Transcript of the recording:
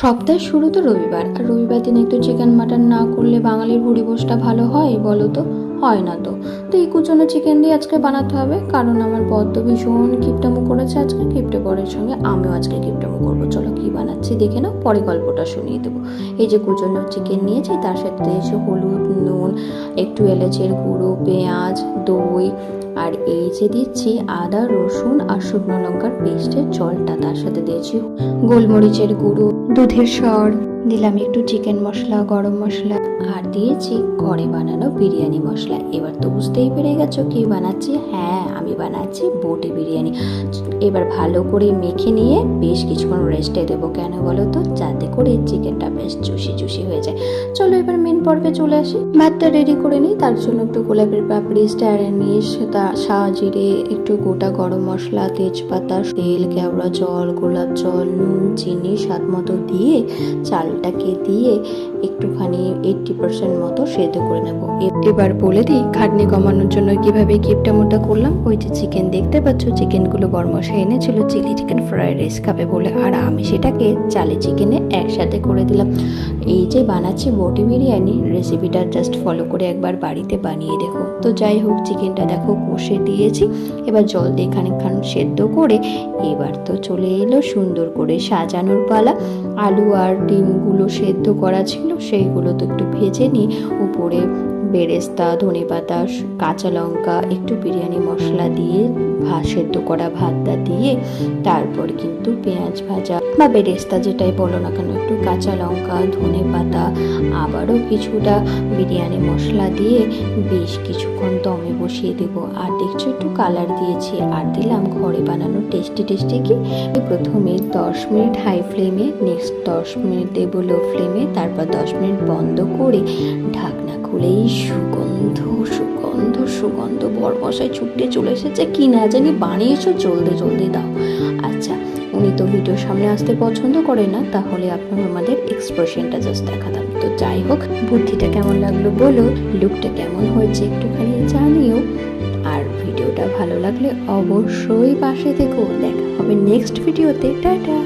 সপ্তাহের শুরু তো রবিবার, আর রবিবার দিনে একটু চিকেন মাটন না করলে বাঙালির ভুড়ি বসটা ভালো হয় বলো তো? হয় না তো। তো এই কুচনো চিকেন দিয়ে আজকে বানাতে হবে, কারণ আমার বদ্ধ ভীষণ কিপটামো করেছে আজকে কিপটে পরের সঙ্গে আমিও আজকে কিপটামো করব। বানাচ্ছি দেখে নাও, পরে গল্পটা শুনিয়ে দেবো। এই যে কুচনো চিকেন নিয়েছি, তার সাথে দিয়েছি হলুদ, নুন, একটু এলাচের গুঁড়ো, পেঁয়াজ, দই, আর এই যে দিচ্ছি আদা, রসুন আর শুকনো লঙ্কার পেস্টের জলটা তার সাথে দিয়েছি। গোলমরিচের গুঁড়ো, দুধের স্বর দিলাম একটু চিকেন মশলা গরম মশলা। আর দিয়েছি ঘরে বানানো বিরিয়ানি মশলা। এবার তো বুঝতেই পেরে গেছো কি বানাচ্ছি? হ্যাঁ আমি বানাচ্ছি বোটে বিরিয়ানি। এবার ভালো করে মেখে নিয়ে বেশ কিছুক্ষণ রেস্টে দেবো। কেন বলো তো? যাতে করে চিকেনটা বেশ চুষি জুসি হয়ে যায়। চলো এবার মেন পর্বে চলে আসি। ভাতটা রেডি করে নিই তার জন্য একটু গোলাপের পাপড়ি স্টারে সেটা শাহ জিরে একটু গোটা গরম মশলা তেজপাতা তেল কেওড়া জল গোলাপ জল নুন চিনি স্বাদ মতো দিয়ে চালটাকে দিয়ে একটুখানি এইটটি পার্সেন্ট মতো সেদ্ধ করে নেব। এবার বলে দিই, খাটনি কমানোর জন্য কীভাবে কিপটা মোটা করলাম? ওই যে চিকেন দেখতে পাচ্ছ চিকেনগুলো বরমশা এনেছিল চিলি চিকেন ফ্রাইড রাইস খাবে বলে। আর আমি সেটাকে চালে চিকেনে একসাথে করে দিলাম। এই যে বানাচ্ছি বটি বিরিয়ানি রেসিপিটা জাস্ট ফলো করে একবার বাড়িতে বানিয়ে দেখো। তো যাই হোক চিকেনটা দেখো কষে দিয়েছি। এবার জল দিয়ে খানিকক্ষণ সেদ্ধ করে এবার তো চলে এলো সুন্দর করে সাজানোর পালা। আলু আর ডিমগুলো সেদ্ধ করা ছিল, সেইগুলো তো একটু ভেজে নিই। উপরে বেরেস্তা ধনে পাতা কাঁচা লঙ্কা, একটু বিরিয়ানি মশলা দিয়ে ভাত সেদ্ধ করা ভাতটা দিয়ে, তারপর কিন্তু পেঁয়াজ ভাজা বা বেরেস্তা যেটাই বলো না কেন, একটু কাঁচা লঙ্কা, ধনে পাতা, আবারও কিছুটা বিরিয়ানি মশলা দিয়ে বেশ কিছুক্ষণ দমে বসিয়ে দেব। আর দেখছ একটু কালার দিয়েছি। আর দিলাম ঘরে বানানো টেস্টি টেস্টি কি? প্রথমে দশ মিনিট হাই ফ্লেমে, নেক্সট দশ মিনিট দেবো লো ফ্লেমে, তারপর দশ মিনিট বন্ধ করে ঢাকনা খুলেই সুগন্ধ সুগন্ধ সুগন্ধ। বরমশাই ছুটে চলে এসেছে কি না জানি, বানিয়েছো, জলদি জলদি দাও। আচ্ছা উনি তো ভিডিও সামনে আসতে পছন্দ করে না, তাহলে আপনার আমাদের এক্সপ্রেশনটা জাস্ট দেখাতাম। তো যাই হোক, বুদ্ধিটা কেমন লাগল বলো লুকটা কেমন হয়েছে একটুখানি জানিও, আর ভিডিওটা ভালো লাগলে অবশ্যই পাশে থেকো। দেখা হবে নেক্সট ভিডিওতে টাটা!